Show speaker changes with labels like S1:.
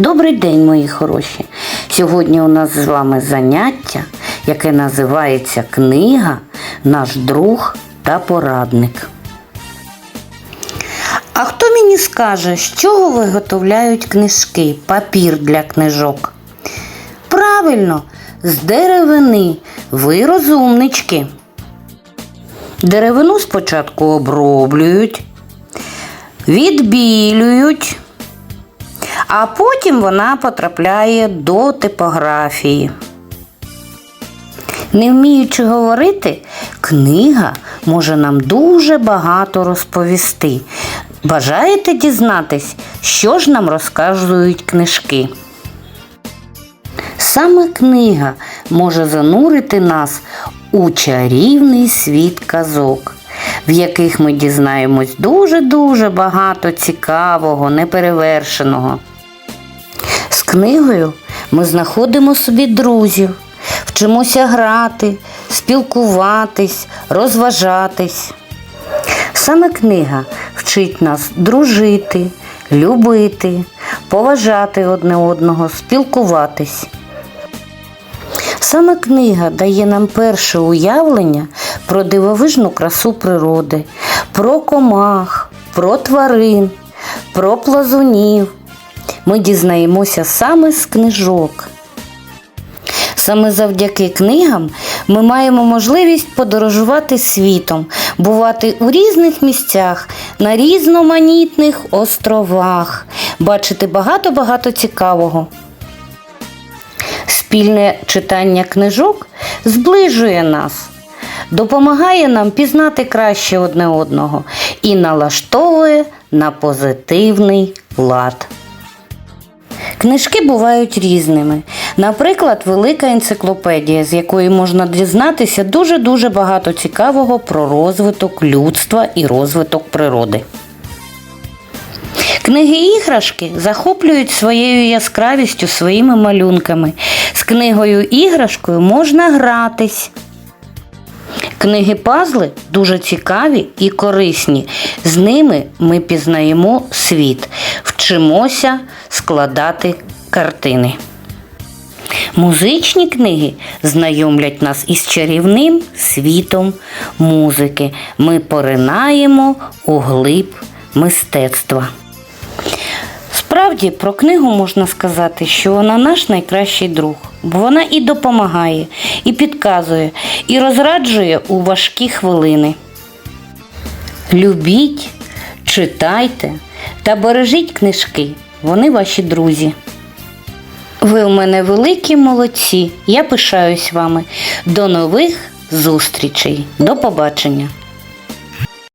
S1: Добрий день, мої хороші! Сьогодні у нас з вами заняття, яке називається Книга Наш друг та порадник. А хто мені скаже, з чого виготовляють книжки, папір для книжок? Правильно, з деревини. Ви розумнички. Деревину спочатку оброблюють, відбілюють, а потім вона потрапляє до типографії. Не вміючи говорити, книга може нам дуже багато розповісти. Бажаєте дізнатись, що ж нам розказують книжки? Саме книга може занурити нас у чарівний світ казок, в яких ми дізнаємось дуже-дуже багато цікавого, неперевершеного. Книгою ми знаходимо собі друзів, вчимося грати, спілкуватись, розважатись. Саме книга вчить нас дружити, любити, поважати одне одного, спілкуватись. Саме книга дає нам перше уявлення про дивовижну красу природи, про комах, про тварин, про плазунів. Ми дізнаємося саме з книжок. Саме завдяки книгам ми маємо можливість подорожувати світом, бувати у різних місцях, на різноманітних островах, бачити багато-багато цікавого. Спільне читання книжок зближує нас, допомагає нам пізнати краще одне одного і налаштовує на позитивний лад. Книжки бувають різними. Наприклад, велика енциклопедія, з якої можна дізнатися дуже-дуже багато цікавого про розвиток людства і розвиток природи. Книги іграшки захоплюють своєю яскравістю своїми малюнками. З книгою іграшкою можна гратись. Книги пазли дуже цікаві і корисні. З ними ми пізнаємо світ, вчимося складати картини. Музичні книги знайомлять нас із чарівним світом музики. Ми поринаємо у глиб мистецтва. Справді, про книгу можна сказати, що вона наш найкращий друг, бо вона і допомагає, і підказує, і розраджує у важкі хвилини. Любіть, читайте та бережіть книжки, вони ваші друзі. Ви у мене великі молодці. Я пишаюсь вами. До нових зустрічей. До побачення.